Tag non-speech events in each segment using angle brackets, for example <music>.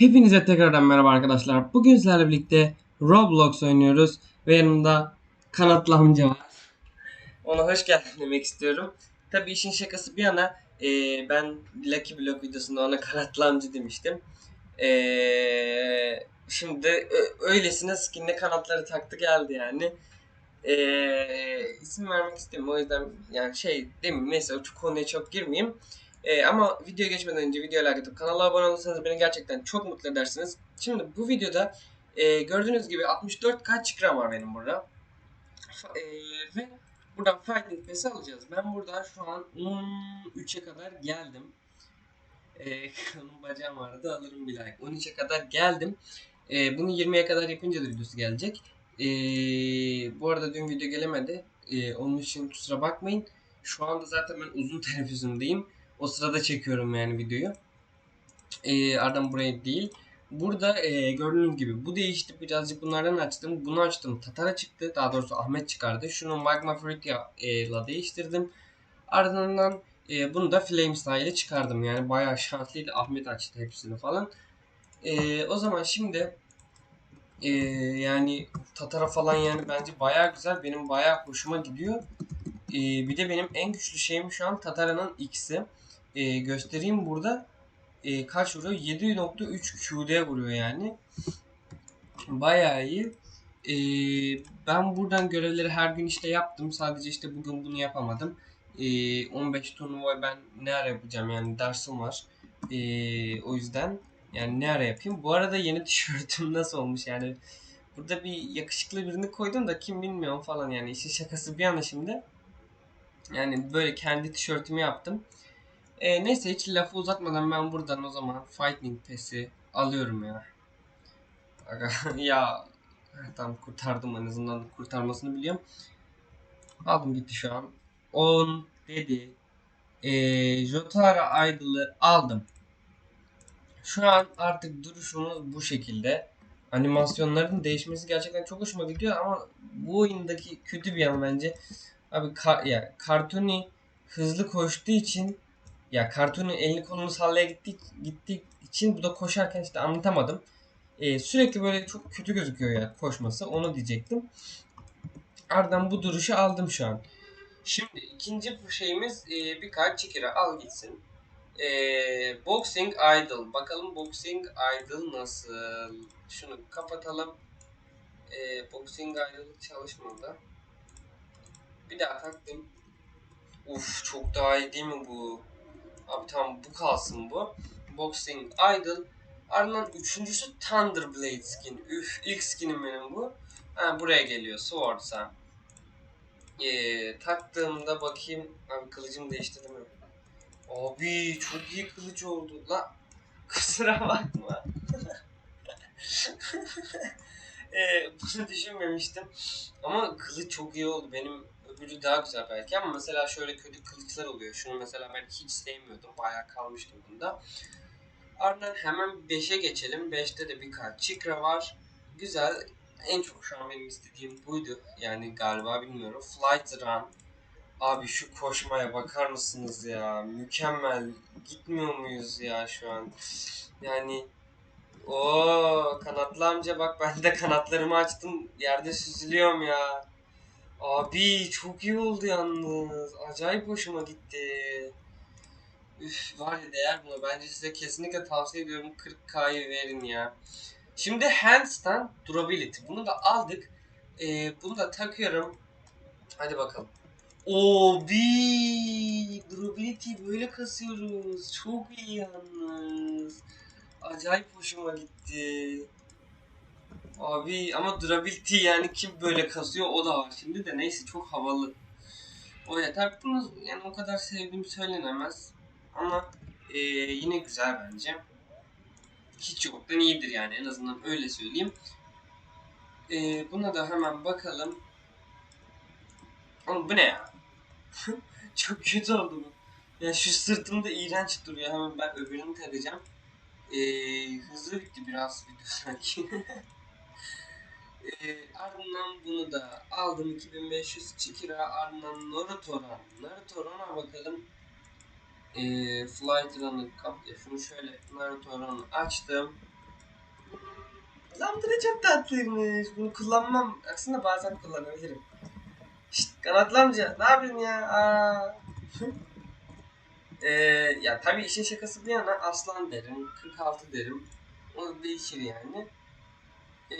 Hepinize tekrardan merhaba arkadaşlar. Bugün sizlerle birlikte Roblox oynuyoruz ve yanımda kanatlı amca var. Ona hoş geldin demek istiyorum. Tabi işin şakası bir yana eee, ben Lucky Block videosunda ona kanatlı amca demiştim. Eee, şimdi öylesine skinle kanatları taktı geldi yani. Eee isim vermek istemiyorum o yüzden yani şey demeyeyim neyse o konuya çok girmeyeyim. Ee, ama videoya geçmeden önce videoya like atıp kanala abone olursanız beni gerçekten çok mutlu edersiniz. Şimdi bu videoda e, gördüğünüz gibi 64k çıkram var benim burada. E, ve buradan Fighting Pass'i alacağız. Ben burada şu an 13'e kadar geldim. E, <laughs> kanım bacağım vardı alırım bir like. 13'e kadar geldim. E, bunu 20'ye kadar yapınca da videosu gelecek. E, bu arada dün video gelemedi. E, onun için kusura bakmayın. Şu anda zaten ben uzun <laughs> teneffüsümdeyim. O sırada çekiyorum yani videoyu. Ee, ardından buraya değil. Burada e, gördüğünüz gibi bu değişti. Birazcık bunlardan açtım. Bunu açtım. Tatara çıktı. Daha doğrusu Ahmet çıkardı. Şunu Magma Fruit ile değiştirdim. Ardından e, bunu da Flame ile çıkardım. Yani bayağı şanslıydı. Ahmet açtı hepsini falan. E, o zaman şimdi e, yani Tatara falan yani bence bayağı güzel. Benim bayağı hoşuma gidiyor. E, bir de benim en güçlü şeyim şu an Tatara'nın X'i e, göstereyim burada e, kaç vuruyor? 7.3 QD vuruyor yani. Bayağı iyi. E, ben buradan görevleri her gün işte yaptım. Sadece işte bugün bunu yapamadım. E, 15 turnuva ben ne ara yapacağım yani dersim var. E, o yüzden yani ne ara yapayım. Bu arada yeni <laughs> tişörtüm nasıl olmuş yani. Burada bir yakışıklı birini koydum da kim bilmiyorum falan yani işin şakası bir yana şimdi. Yani böyle kendi tişörtümü yaptım. E, neyse hiç lafı uzatmadan ben buradan o zaman Fighting Pass'i alıyorum ya. <laughs> Ya tamam kurtardım en azından kurtarmasını biliyorum. Aldım gitti şu an. 10 dedi. E, Jotara Idol'ı aldım. Şu an artık duruşumuz bu şekilde. Animasyonların değişmesi gerçekten çok hoşuma gidiyor ama bu oyundaki kötü bir yan bence. Abi ka ya Cartoony hızlı koştuğu için ya kartonun elini kolunu sallaya gittiği, gittiği için bu da koşarken işte anlatamadım. Ee, sürekli böyle çok kötü gözüküyor ya koşması onu diyecektim. Ardından bu duruşu aldım şu an. Şimdi ikinci şeyimiz e, bir kart çekire al gitsin. Ee, Boxing Idol. Bakalım Boxing Idol nasıl? Şunu kapatalım. Ee, Boxing Idol çalışmadı. Bir daha taktım. Uf çok daha iyi değil mi bu? Abi tamam bu kalsın bu. Boxing Idol. Ardından üçüncüsü Thunderblade skin. Üf ilk skinim benim bu. Ha, buraya geliyor Swords'a. Ee, taktığımda bakayım. Abi kılıcım değişti değil mi? Abi çok iyi kılıç oldu. La <laughs> kusura bakma. <laughs> ee, bunu düşünmemiştim. Ama kılıç çok iyi oldu. Benim öbürü daha güzel belki ama mesela şöyle kötü kılıçlar oluyor. Şunu mesela ben hiç sevmiyordum. Bayağı kalmıştım bunda. Ardından hemen 5'e geçelim. 5'te de bir kart Chikra var. Güzel. En çok şu an benim istediğim buydu. Yani galiba bilmiyorum. Flight Run. Abi şu koşmaya bakar mısınız ya? Mükemmel. Gitmiyor muyuz ya şu an? Yani o kanatlı amca bak ben de kanatlarımı açtım. Yerde süzülüyorum ya. Abi çok iyi oldu yalnız. Acayip hoşuma gitti. Üf var ya değer buna. Bence size kesinlikle tavsiye ediyorum. 40k'yı verin ya. Şimdi handstand durability. Bunu da aldık. Ee, bunu da takıyorum. Hadi bakalım. Obi durability böyle kasıyoruz. Çok iyi yalnız. Acayip hoşuma gitti. Abi ama durability yani kim böyle kasıyor o da var. Şimdi de neyse çok havalı. O yeter. Bunu yani o kadar sevdiğim söylenemez. Ama e, yine güzel bence. Hiç yoktan iyidir yani en azından öyle söyleyeyim. E, buna da hemen bakalım. Oğlum bu ne ya? <laughs> çok kötü oldu bu. Ya şu sırtımda iğrenç duruyor. Hemen ben öbürünü takacağım. E, hızlı bitti biraz video sanki. <laughs> E, ardından bunu da aldım 2500 Chikira ardından Naruto'dan Naruto'dan bakalım e, Flight Run'ı kap ya şunu şöyle Naruto Run'ı açtım Lan bu da çok tatlıymış. Bunu kullanmam. Aslında bazen kullanabilirim. Şşt kanatlı amca ne yapıyorsun ya? Aa. <laughs> Ee, ya tabii işin şakası bir yana aslan derim, 46 derim. O değişir yani. Ee,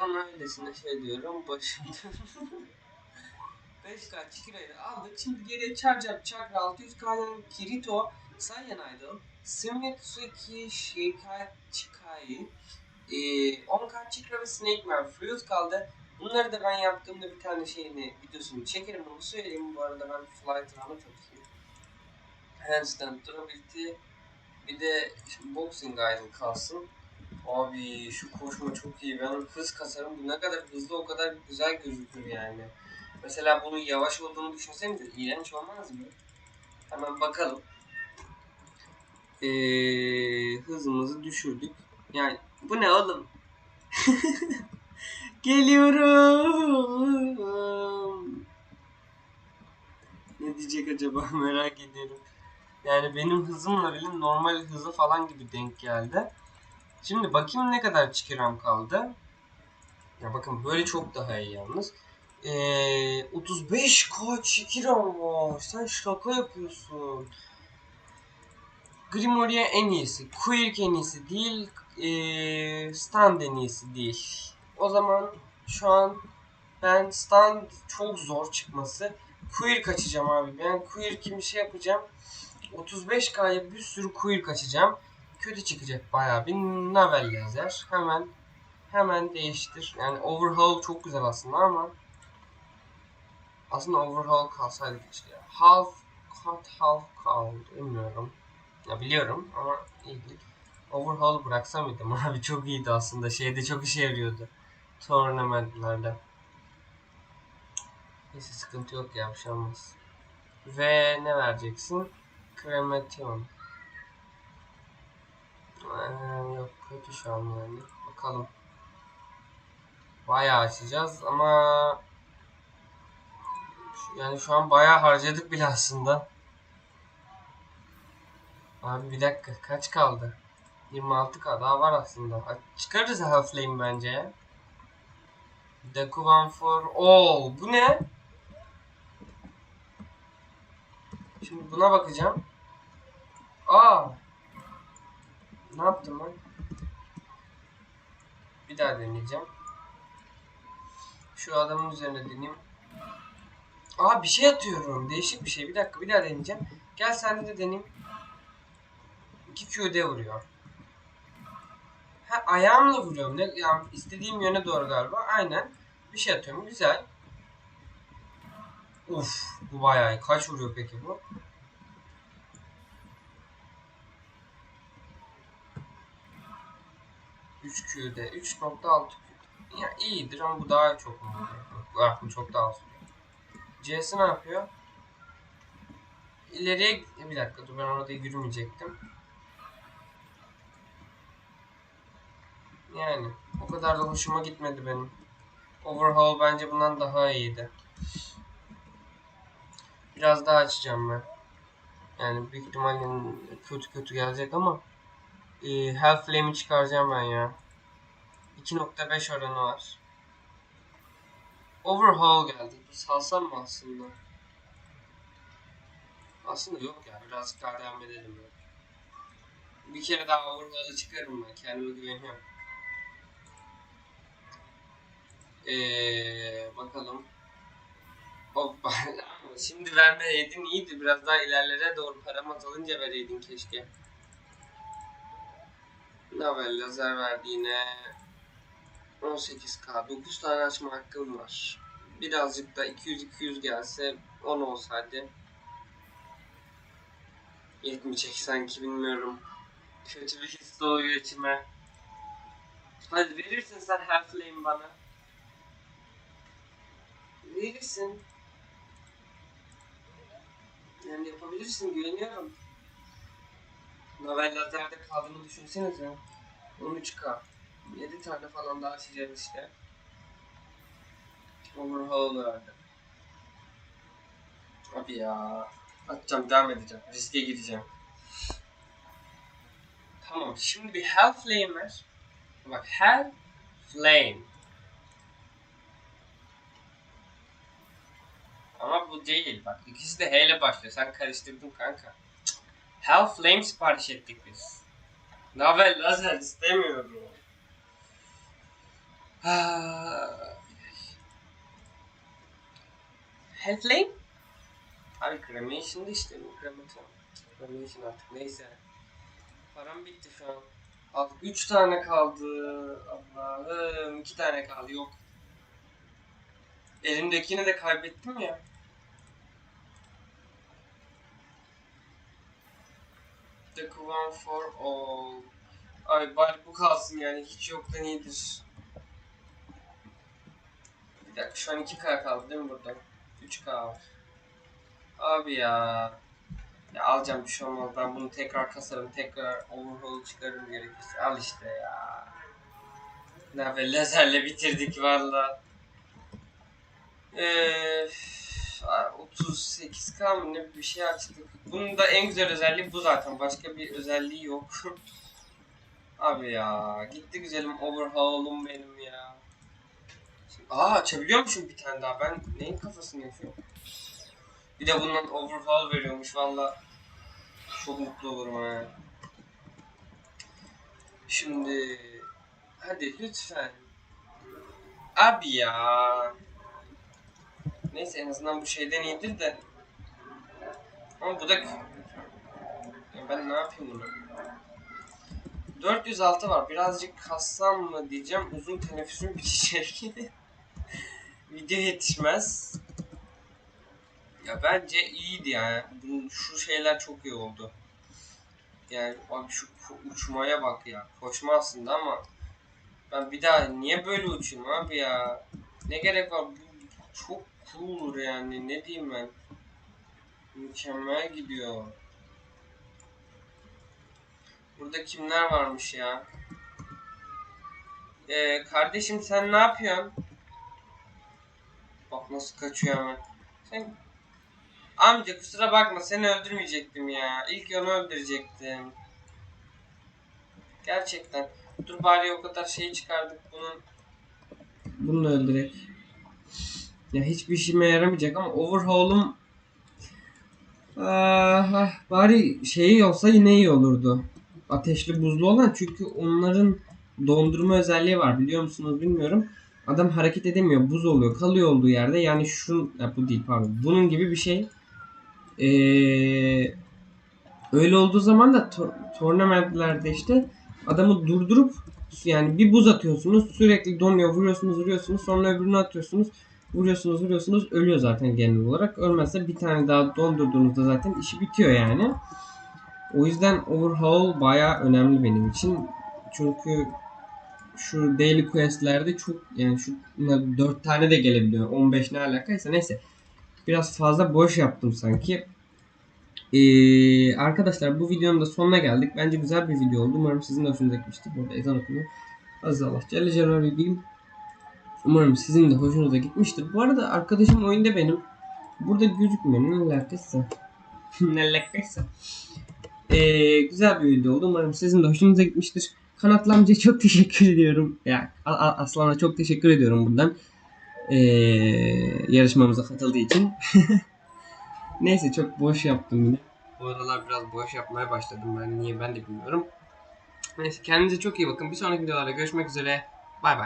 ama öylesine şey diyorum başımda. <laughs> 5K Chikira'yı aldık. Şimdi geriye Charger, Chakra 600K'dan Kirito, Saiyan Idol, Sumitsuki Shikai Chikai, ee, 10K Chikra ve Snake Man Fruit kaldı. Bunları da ben yaptığımda bir tane şeyini, videosunu çekerim onu söyleyeyim. Bu arada ben Flight Run'ı takayım. Handstand Durability, bir de şimdi Boxing Idol kalsın. Abi şu koşma çok iyi. Ben hız kasarım. Ne kadar hızlı o kadar güzel gözükür yani. Mesela bunun yavaş olduğunu düşünsenize iğrenç olmaz mı? Hemen bakalım. Ee, hızımızı düşürdük. Yani bu ne oğlum? <laughs> Geliyorum. Ne diyecek acaba <laughs> merak ediyorum. Yani benim hızımla bile normal hızı falan gibi denk geldi. Şimdi bakayım ne kadar çikiram kaldı. Ya bakın böyle çok daha iyi yalnız. Ee, 35 k çikiram var. Sen şaka yapıyorsun. Grimoria en iyisi. Quirk en iyisi değil. Ee, stand en iyisi değil. O zaman şu an ben stand çok zor çıkması. Quirk açacağım abi. Ben Quirk'im şey yapacağım. 35K'ya bir sürü Quirk açacağım. Kötü çıkacak bayağı bir Navel lazer. Hemen hemen değiştir. Yani overhaul çok güzel aslında ama aslında overhaul kalsaydı işte. Half cut half count bilmiyorum. Ya biliyorum ama iyi değil. Overhaul bıraksam mıydım <laughs> abi çok iyiydi aslında. Şeyde çok işe yarıyordu. Tournamentlarda. Neyse sıkıntı yok ya şey. Ve ne vereceksin? Kremation. Ee, yok kötü şu an yani. Bakalım. Bayağı açacağız ama yani şu an bayağı harcadık bile aslında. Abi bir dakika kaç kaldı? 26k daha var aslında. Çıkarırız Half-Flame bence. Deku for Oo bu ne? Şimdi buna bakacağım. Aa. Ne yaptım ben? Bir daha deneyeceğim. Şu adamın üzerine deneyeyim. Aa bir şey atıyorum. Değişik bir şey. Bir dakika bir daha deneyeceğim. Gel sen de deneyeyim. 2 Q'de vuruyor. Ha ayağımla vuruyorum. Ne, yani istediğim yöne doğru galiba. Aynen. Bir şey atıyorum. Güzel. Uf bu bayağı iyi. Kaç vuruyor peki bu? Üç Q'de. 3.6 Q. Ya iyidir ama bu daha çok mu? Bu çok daha az. C'si ne yapıyor? İleriye bir dakika dur ben orada yürümeyecektim. Yani o kadar da hoşuma gitmedi benim. Overhaul bence bundan daha iyiydi. Biraz daha açacağım ben. Yani büyük ihtimalle kötü kötü gelecek ama e, Hell Flame'i çıkaracağım ben ya. 2.5 oranı var. Overhaul geldi. Salsam mı aslında? Aslında yok ya. Birazcık daha devam edelim. Ya. Bir kere daha Overhaul'ı çıkarım ben. Kendime güveniyorum. Ee, bakalım. Hoppa. <laughs> Şimdi vermeyeydin iyiydi. Biraz daha ilerlere doğru param azalınca vereydin keşke. Navel lazer verdi yine. 18k. 9 tane açma hakkım var. Birazcık da 200-200 gelse 10 olsaydı. 70 sanki bilmiyorum. Kötü bir his doğuyor içime. Hadi verirsin sen Half-Flame bana. Verirsin. Yani yapabilirsin güveniyorum. Novel lazerde kaldığını düşünsenize. 13k. 7 tane falan daha açacağız işte. Overhaul verdi. Abi ya. Atacağım devam edeceğim. Riske gireceğim. Tamam şimdi bir Hellflame ver. Bak Hell Flame. Ama bu değil bak. İkisi de H ile başlıyor. Sen karıştırdın kanka. Hell Flame sipariş ettik biz. Navel lazer istemiyorum. Ah. Hell Flame? Abi cremation'da işte bu cremation. Cremation artık neyse. Param bitti şu an. Abi 3 tane kaldı. Allah'ım 2 tane kaldı yok. Elimdekini de kaybettim ya. The Covan for all. Ay bari bu kalsın yani hiç yoktan iyidir. Bir şu an 2K kaldı değil mi burada? 3K var. Abi ya. Ya alacağım bir şey olmaz. Ben bunu tekrar kasarım. Tekrar overhaul çıkarırım gerekirse. Al işte ya. Ne be lazerle bitirdik valla. Ee, 38k mı ne bir şey açtık. Bunun da en güzel özelliği bu zaten. Başka bir özelliği yok. <laughs> Abi ya gitti güzelim overhaul'um benim ya. Aa açabiliyormuşum bir tane daha. Ben neyin kafasını yapıyorum? Bir de bundan overhaul veriyormuş valla. Çok mutlu olurum ha. Şimdi hadi lütfen. Abi ya. Neyse en azından bu şeyden iyidir de. Ama bu da ya ben ne yapayım bunu? 406 var. Birazcık kassam mı diyeceğim. Uzun teneffüsüm bitecek. <laughs> Video yetişmez. Ya bence iyiydi yani. Bunun şu şeyler çok iyi oldu. Yani abi şu uçmaya bak ya. Koşma aslında ama ben bir daha niye böyle uçayım abi ya? Ne gerek var? Bu çok cool yani. Ne diyeyim ben? Mükemmel gidiyor. Burada kimler varmış ya? Ee, kardeşim sen ne yapıyorsun? Bak nasıl kaçıyor hemen. Sen Amca kusura bakma seni öldürmeyecektim ya. İlk onu öldürecektim. Gerçekten. Dur bari o kadar şey çıkardık bunun. Bunu öldürek. Ya hiçbir işime yaramayacak ama overhaul'um Ah, bari şeyi olsa yine iyi olurdu. Ateşli buzlu olan çünkü onların dondurma özelliği var biliyor musunuz bilmiyorum. Adam hareket edemiyor, buz oluyor, kalıyor olduğu yerde. Yani şu, ya bu değil pardon. Bunun gibi bir şey. Ee, öyle olduğu zaman da to- tournamentlerde işte adamı durdurup yani bir buz atıyorsunuz sürekli donuyor vuruyorsunuz vuruyorsunuz sonra öbürünü atıyorsunuz vuruyorsunuz vuruyorsunuz ölüyor zaten genel olarak ölmezse bir tane daha dondurduğunuzda zaten işi bitiyor yani o yüzden overhaul baya önemli benim için çünkü şu daily questlerde çok yani şu 4 tane de gelebiliyor 15 ne alakaysa neyse biraz fazla boş yaptım sanki. Ee, arkadaşlar bu videonun da sonuna geldik. Bence güzel bir video oldu. Umarım sizin de hoşunuza gitmiştir. Burada ezan okunuyor. Aziz Allah Celle Celaluhu diyeyim. Umarım sizin de hoşunuza gitmiştir. Bu arada arkadaşım oyunda benim. Burada gözükmüyor. Ne alakaysa. <laughs> ne alakaysa. Ee, güzel bir video oldu. Umarım sizin de hoşunuza gitmiştir. Kanatlı amcaya çok <laughs> teşekkür ediyorum. Ya A- A- Aslan'a çok teşekkür ediyorum buradan. Ee, yarışmamıza katıldığı için. <laughs> Neyse çok boş yaptım yine. Bu aralar biraz boş yapmaya başladım ben. Niye ben de bilmiyorum. Neyse kendinize çok iyi bakın. Bir sonraki videolarda görüşmek üzere. Bay bay.